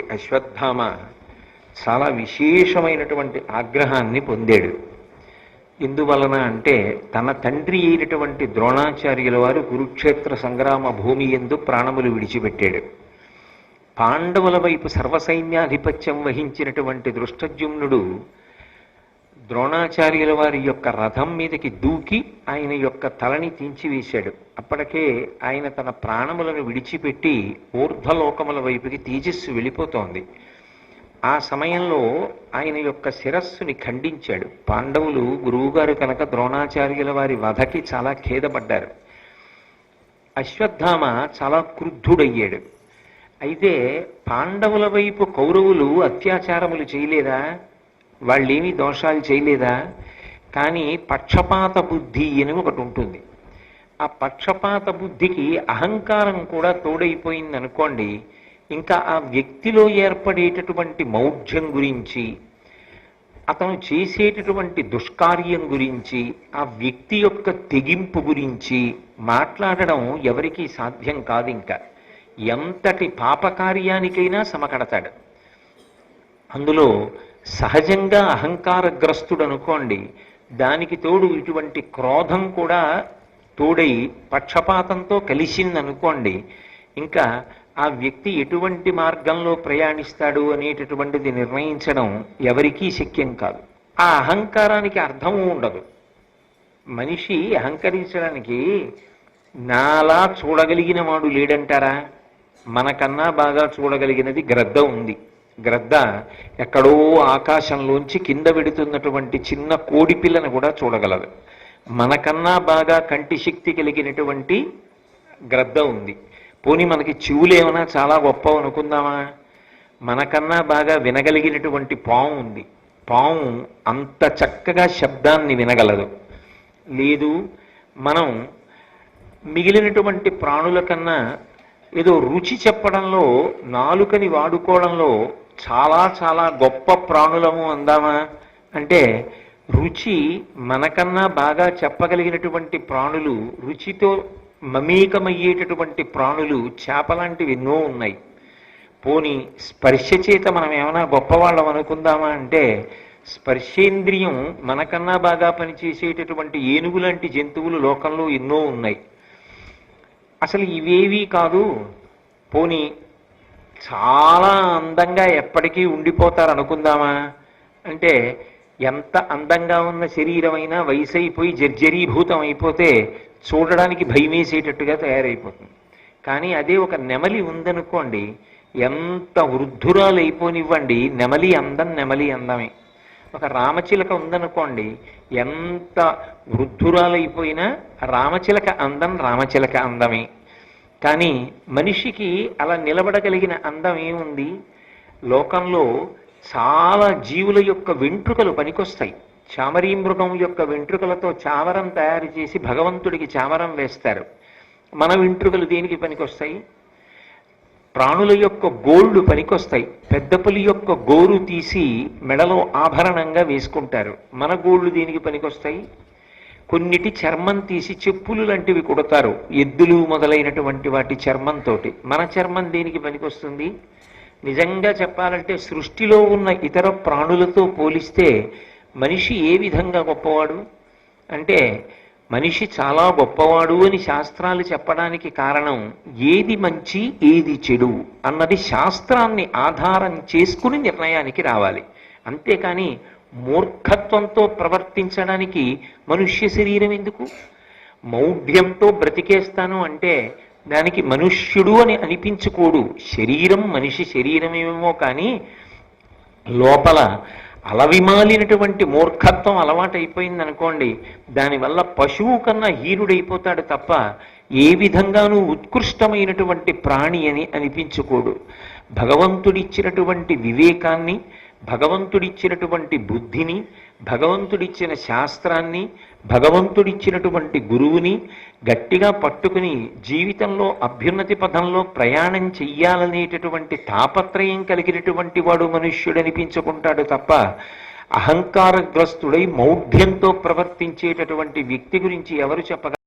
అశ్వత్థామ చాలా విశేషమైనటువంటి ఆగ్రహాన్ని పొందాడు. ఎందువలన అంటే తన తండ్రి అయినటువంటి ద్రోణాచార్యుల వారు కురుక్షేత్ర సంగ్రామ భూమి ఎందు ప్రాణములు విడిచిపెట్టాడు. పాండవుల వైపు సర్వసైన్యాధిపత్యం వహించినటువంటి దృష్టజుమ్నుడు ద్రోణాచార్యుల వారి యొక్క రథం మీదకి దూకి ఆయన యొక్క తలని తీంచివేశాడు. అప్పటికే ఆయన తన ప్రాణములను విడిచిపెట్టి ఊర్ధ్వలోకముల వైపుకి తేజస్సు వెళ్ళిపోతోంది. ఆ సమయంలో ఆయన యొక్క శిరస్సుని ఖండించాడు. పాండవులు గురువుగారు కనుక ద్రోణాచార్యుల వారి వధకి చాలా ఖేదపడ్డారు. అశ్వత్థామ చాలా క్రుద్ధుడయ్యాడు. అయితే పాండవుల వైపు కౌరవులు అత్యాచారములు చేయలేదా? వాళ్ళేమీ దోషాలు చేయలేదా? కానీ పక్షపాత బుద్ధి అని ఒకటి ఉంటుంది. ఆ పక్షపాత బుద్ధికి అహంకారం కూడా తోడైపోయింది అనుకోండి ఇంకా ఆ వ్యక్తిలో ఏర్పడేటటువంటి మౌఢ్యం గురించి అతను చేసేటటువంటి దుష్కార్యం గురించి ఆ వ్యక్తి యొక్క తెగింపు గురించి మాట్లాడడం ఎవరికీ సాధ్యం కాదు ఇంకా. ఎంతటి పాపకార్యానికైనా సమకడతాడు. అందులో సహజంగా అహంకారగ్రస్తుడు అనుకోండి దానికి తోడు ఇటువంటి క్రోధం కూడా తోడై పక్షపాతంతో కలిసిందనుకోండి ఇంకా ఆ వ్యక్తి ఎటువంటి మార్గంలో ప్రయాణిస్తాడు అనేటటువంటిది నిర్ణయించడం ఎవరికీ శక్యం కాదు. ఆ అహంకారానికి అర్థము ఉండదు. మనిషి అహంకరించడానికి నాలా చూడగలిగిన వాడు లేడంటారా? మనకన్నా బాగా చూడగలిగినది గ్రద్ద ఉంది. గ్రద్ద ఎక్కడో ఆకాశంలోంచి కింద పెడుతున్నటువంటి చిన్న కోడి పిల్లను కూడా చూడగలదు. మనకన్నా బాగా కంటి శక్తి కలిగినటువంటి గ్రద్ద ఉంది. పోనీ మనకి చెవులు చాలా గొప్ప అనుకుందామా? మనకన్నా బాగా వినగలిగినటువంటి పాము ఉంది. పాము అంత చక్కగా శబ్దాన్ని వినగలదు. లేదు మనం మిగిలినటువంటి ప్రాణుల కన్నా ఏదో రుచి చెప్పడంలో నాలుకని వాడుకోవడంలో చాలా చాలా గొప్ప ప్రాణులము అందామా? అంటే రుచి మనకన్నా బాగా చెప్పగలిగినటువంటి ప్రాణులు రుచితో మమేకమయ్యేటటువంటి ప్రాణులు చేపలాంటివి ఎన్నో ఉన్నాయి. పోని స్పర్శ చేత మనం ఏమైనా గొప్పవాళ్ళం అనుకుందామా అంటే స్పర్శేంద్రియం మనకన్నా బాగా పనిచేసేటటువంటి ఏనుగు లాంటి జంతువులు లోకంలో ఎన్నో ఉన్నాయి. అసలు ఇవేవి కాదు. పోని చాలా అందంగా ఎప్పటికీ ఉండిపోతారు అనుకుందామా అంటే ఎంత అందంగా ఉన్న శరీరమైనా వయసు అయిపోయి జర్జరీభూతం అయిపోతే చూడడానికి భయమేసేటట్టుగా తయారైపోతుంది. కానీ అదే ఒక నెమలి ఉందనుకోండి ఎంత వృద్ధురాలు అయిపోనివ్వండి నెమలి అందం నెమలి అందమే. ఒక రామచిలక ఉందనుకోండి ఎంత వృద్ధురాలైపోయినా రామచిలక అందం రామచిలక అందమే. కానీ మనిషికి అలా నిలబడగలిగిన అందం ఏముంది? లోకంలో చాలా జీవుల యొక్క వెంట్రుకలు పనికొస్తాయి. చామరీ మృగం యొక్క వెంట్రుకలతో చామరం తయారు చేసి భగవంతుడికి చామరం వేస్తారు. మన వెంట్రుకలు దేనికి పనికొస్తాయి? ప్రాణుల యొక్క గోళ్ళు పనికొస్తాయి. పెద్ద పులి యొక్క గోరు తీసి మెడలో ఆభరణంగా వేసుకుంటారు. మన గోళ్ళు దేనికి పనికొస్తాయి? కొన్నిటి చర్మం తీసి చెప్పులు లాంటివి కుడతారు. ఎద్దులు మొదలైనటువంటి వాటి చర్మంతో మన చర్మం దేనికి పనికొస్తుంది? నిజంగా చెప్పాలంటే సృష్టిలో ఉన్న ఇతర ప్రాణులతో పోలిస్తే మనిషి ఏ విధంగా గొప్పవాడు? అంటే మనిషి చాలా గొప్పవాడు అని శాస్త్రాలు చెప్పడానికి కారణం ఏది మంచి ఏది చెడు అన్నది శాస్త్రాన్ని ఆధారం చేసుకుని నిర్ణయానికి రావాలి. అంతేకాని మూర్ఖత్వంతో ప్రవర్తించడానికి మనుష్య శరీరం ఎందుకు? మౌఢ్యంతో బ్రతికేస్తాను అంటే దానికి మనుష్యుడు అని అనిపించుకోడు. శరీరం మనిషి శరీరమేమో కానీ లోపల అలవిమాలినటువంటి మూర్ఖత్వం అలవాటైపోయింది అనుకోండి దానివల్ల పశువు కన్నా హీనుడైపోతాడు తప్ప ఏ విధంగానూ ఉత్కృష్టమైనటువంటి ప్రాణి అని అనిపించుకోడు. భగవంతుడిచ్చినటువంటి వివేకాన్ని భగవంతుడిచ్చినటువంటి బుద్ధిని భగవంతుడిచ్చిన శాస్త్రాన్ని భగవంతుడిచ్చినటువంటి గురువుని గట్టిగా పట్టుకుని జీవితంలో అభ్యున్నతి పథంలో ప్రయాణం చెయ్యాలనేటటువంటి తాపత్రయం కలిగినటువంటి వాడు మనుష్యుడనిపించుకుంటాడు తప్ప అహంకారగ్రస్తుడై మౌఢ్యంతో ప్రవర్తించేటటువంటి వ్యక్తి గురించి ఎవరు చెప్పగలరు